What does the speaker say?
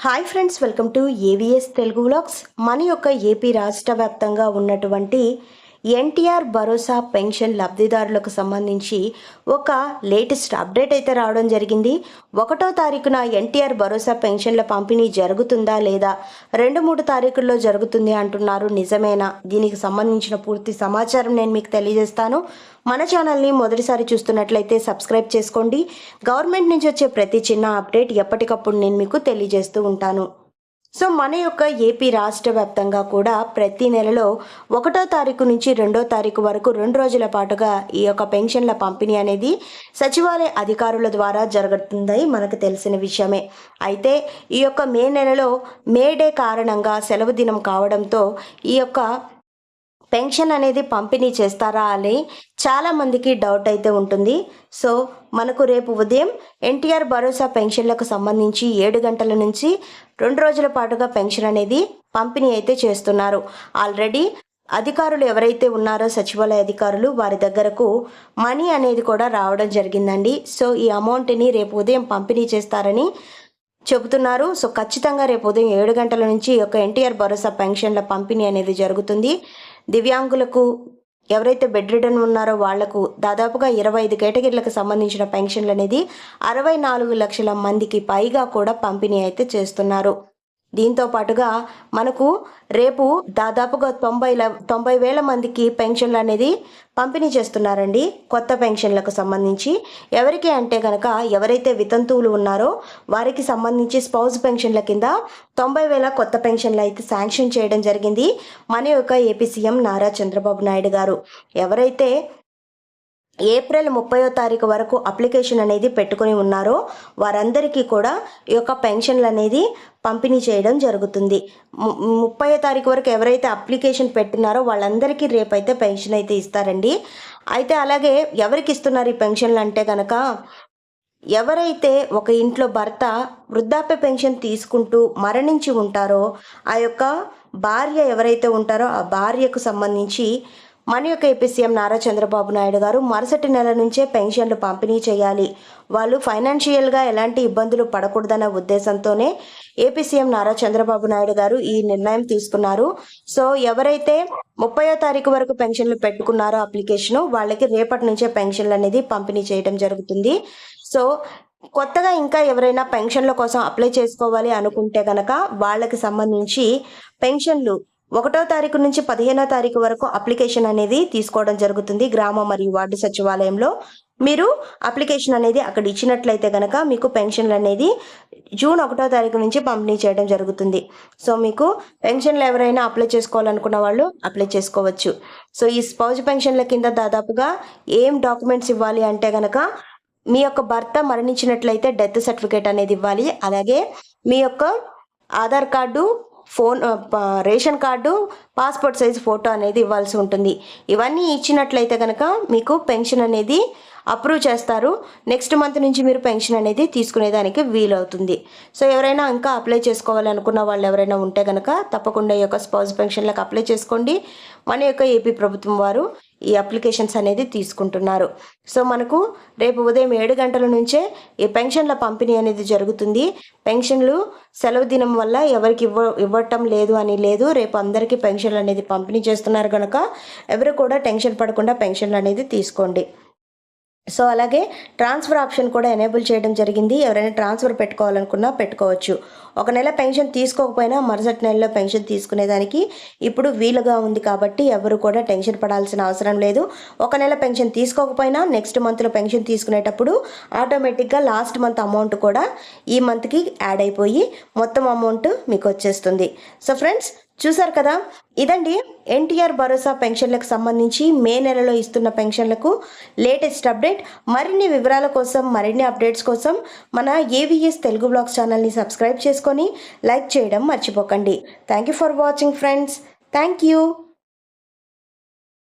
Hi friends welcome to AVS Telugu vlogs మన యొక్క AP రాష్ట్ర వ్యాప్తంగా ఉన్నటువంటి ఎన్టీఆర్ భరోసా పెన్షన్ లబ్ధిదారులకు సంబంధించి ఒక లేటెస్ట్ అప్డేట్ అయితే రావడం జరిగింది. ఒకటో తారీఖున ఎన్టీఆర్ భరోసా పెన్షన్ల పంపిణీ జరుగుతుందా లేదా? రెండు మూడు తారీఖుల్లో జరుగుతుంది అంటున్నారు. నిజమేనా? దీనికి సంబంధించిన పూర్తి సమాచారం నేను మీకు తెలియజేస్తాను. మన ఛానల్ని మొదటిసారి చూస్తున్నట్లయితే సబ్స్క్రైబ్ చేసుకోండి. గవర్నమెంట్ నుంచి వచ్చే ప్రతి చిన్న అప్డేట్ ఎప్పటికప్పుడు నేను మీకు తెలియజేస్తూ ఉంటాను. సో మన యొక్క ఏపీ రాష్ట్ర వ్యాప్తంగా కూడా ప్రతి నెలలో ఒకటో తారీఖు నుంచి రెండో తారీఖు వరకు రెండు రోజుల పాటుగా ఈ యొక్క పెన్షన్ల పంపిణీ అనేది సచివాలయ అధికారుల ద్వారా జరుగుతుందని మనకు తెలిసిన విషయమే. అయితే ఈ యొక్క మే నెలలో మే డే కారణంగా సెలవు దినం కావడంతో ఈ యొక్క పెన్షన్ అనేది పంపిణీ చేస్తారా అని చాలామందికి డౌట్ అయితే ఉంటుంది. సో మనకు రేపు ఉదయం ఎన్టీఆర్ భరోసా పెన్షన్లకు సంబంధించి ఏడు గంటల నుంచి రెండు రోజుల పాటుగా పెన్షన్ అనేది పంపిణీ అయితే చేస్తున్నారు. ఆల్రెడీ అధికారులు ఎవరైతే ఉన్నారో సచివాలయ అధికారులు వారి దగ్గరకు మనీ అనేది కూడా రావడం జరిగిందండి. సో ఈ అమౌంట్ని రేపు ఉదయం పంపిణీ చేస్తారని చెబుతున్నారు. సో ఖచ్చితంగా రేపు ఉదయం ఏడు గంటల నుంచి ఈ యొక్క ఎన్టీఆర్ భరోసా పెన్షన్ల పంపిణీ అనేది జరుగుతుంది. దివ్యాంగులకు ఎవరైతే బెడ్ రిటర్న్ ఉన్నారో వాళ్ళకు దాదాపుగా ఇరవై ఐదు కేటగిరీలకు సంబంధించిన పెన్షన్లు అనేది అరవై నాలుగు లక్షల మందికి పైగా కూడా పంపిణీ అయితే చేస్తున్నారు. దీంతో పాటుగా మనకు రేపు దాదాపుగా తొంభై తొంభై వేల మందికి పెన్షన్లు అనేది పంపిణీ చేస్తున్నారండి. కొత్త పెన్షన్లకు సంబంధించి ఎవరికి అంటే కనుక ఎవరైతే వితంతువులు ఉన్నారో వారికి సంబంధించి స్పౌజ్ పెన్షన్ల కింద తొంభై వేల కొత్త పెన్షన్లు అయితే శాంక్షన్ చేయడం జరిగింది. మన యొక్క ఏపీ సీఎం నారా చంద్రబాబు నాయుడు గారు. ఎవరైతే ఏప్రిల్ ముప్పయో తారీఖు వరకు అప్లికేషన్ అనేది పెట్టుకుని ఉన్నారో వారందరికీ కూడా ఈ యొక్క పెన్షన్లు అనేది పంపిణీ చేయడం జరుగుతుంది. ముప్పై తారీఖు వరకు ఎవరైతే అప్లికేషన్ పెట్టినారో వాళ్ళందరికీ రేపైతే పెన్షన్ అయితే ఇస్తారండి. అయితే అలాగే ఎవరికి ఇస్తున్నారు ఈ పెన్షన్లు అంటే కనుక ఎవరైతే ఒక ఇంట్లో భర్త వృద్ధాప్య పెన్షన్ తీసుకుంటూ మరణించి ఉంటారో ఆ యొక్క భార్య ఎవరైతే ఉంటారో ఆ భార్యకు సంబంధించి మన యొక్క ఏపీ సీఎం నారా చంద్రబాబు నాయుడు గారు మరుసటి నెల నుంచే పెన్షన్లు పంపిణీ చేయాలి. వాళ్ళు ఫైనాన్షియల్గా ఎలాంటి ఇబ్బందులు పడకూడదన్న ఉద్దేశంతోనే ఏపీ సీఎం నారా చంద్రబాబు నాయుడు గారు ఈ నిర్ణయం తీసుకున్నారు. సో ఎవరైతే ముప్పయో తారీఖు వరకు పెన్షన్లు పెట్టుకున్నారో అప్లికేషన్ వాళ్ళకి రేపటి నుంచే పెన్షన్లు అనేది పంపిణీ చేయడం జరుగుతుంది. సో కొత్తగా ఇంకా ఎవరైనా పెన్షన్ల కోసం అప్లై చేసుకోవాలి అనుకుంటే గనక వాళ్ళకి సంబంధించి పెన్షన్లు ఒకటో తారీఖు నుంచి పదిహేనో తారీఖు వరకు అప్లికేషన్ అనేది తీసుకోవడం జరుగుతుంది గ్రామ మరియు వార్డు సచివాలయంలో. మీరు అప్లికేషన్ అనేది అక్కడ ఇచ్చినట్లయితే కనుక మీకు పెన్షన్లు అనేది జూన్ ఒకటో తారీఖు నుంచి పంపిణీ చేయడం జరుగుతుంది. సో మీకు పెన్షన్లు ఎవరైనా అప్లై చేసుకోవాలనుకున్న వాళ్ళు అప్లై చేసుకోవచ్చు. సో ఈ స్పౌజ్ పెన్షన్ల కింద దాదాపుగా ఏం డాక్యుమెంట్స్ ఇవ్వాలి అంటే కనుక మీ యొక్క భర్త మరణించినట్లయితే డెత్ సర్టిఫికేట్ అనేది ఇవ్వాలి. అలాగే మీ యొక్క Aadhaar card phone ration card passport size photo అనేది ఇవ్వాల్సి ఉంటుంది. ఇవన్నీ ఇచ్చినట్లయితే కనుక మీకు పెన్షన్ అనేది అప్రూవ్ చేస్తారు. నెక్స్ట్ మంత్ నుంచి మీరు పెన్షన్ అనేది తీసుకునేదానికి వీలవుతుంది. సో ఎవరైనా ఇంకా అప్లై చేసుకోవాలనుకున్న వాళ్ళు ఎవరైనా ఉంటే కనుక తప్పకుండా ఈ యొక్క స్పౌజ్ పెన్షన్లకు అప్లై చేసుకోండి. మన యొక్క ఏపీ ప్రభుత్వం వారు ఈ అప్లికేషన్స్ అనేది తీసుకుంటున్నారు. సో మనకు రేపు ఉదయం ఏడు గంటల నుంచే ఈ పెన్షన్ల పంపిణీ అనేది జరుగుతుంది. పెన్షన్లు సెలవు దినం వల్ల ఎవరికి ఇవ్వ ఇవ్వటం లేదు అని లేదు. రేపు అందరికీ పెన్షన్లు అనేది పంపిణీ చేస్తున్నారు కనుక ఎవరు కూడా టెన్షన్ పడకుండా పెన్షన్లు అనేది తీసుకోండి. సో అలాగే ట్రాన్స్ఫర్ ఆప్షన్ కూడా ఎనేబుల్ చేయడం జరిగింది. ఎవరైనా ట్రాన్స్ఫర్ పెట్టుకోవాలనుకున్నా పెట్టుకోవచ్చు. ఒక నెల పెన్షన్ తీసుకోకపోయినా మరుసటి నెలలో పెన్షన్ తీసుకునేదానికి ఇప్పుడు వీలుగా ఉంది కాబట్టి ఎవరు కూడా టెన్షన్ పడాల్సిన అవసరం లేదు. ఒక నెల పెన్షన్ తీసుకోకపోయినా నెక్స్ట్ మంత్లో పెన్షన్ తీసుకునేటప్పుడు ఆటోమేటిక్గా లాస్ట్ మంత్ అమౌంట్ కూడా ఈ మంత్కి యాడ్ అయిపోయి మొత్తం అమౌంట్ మీకు వచ్చేస్తుంది. సో ఫ్రెండ్స్ చూసారు కదా? ఇదండి ఎన్టీఆర్ భరోసా పెన్షన్లకు సంబంధించి మే నెలలో ఇస్తున్న పెన్షన్లకు లేటెస్ట్ అప్డేట్. మరిన్ని వివరాల కోసం మరిన్ని అప్డేట్స్ కోసం మన ఏవిఎస్ తెలుగు బ్లాగ్స్ ఛానల్ని సబ్స్క్రైబ్ చేసుకొని లైక్ చేయడం మర్చిపోకండి. Thank you for watching friends thank you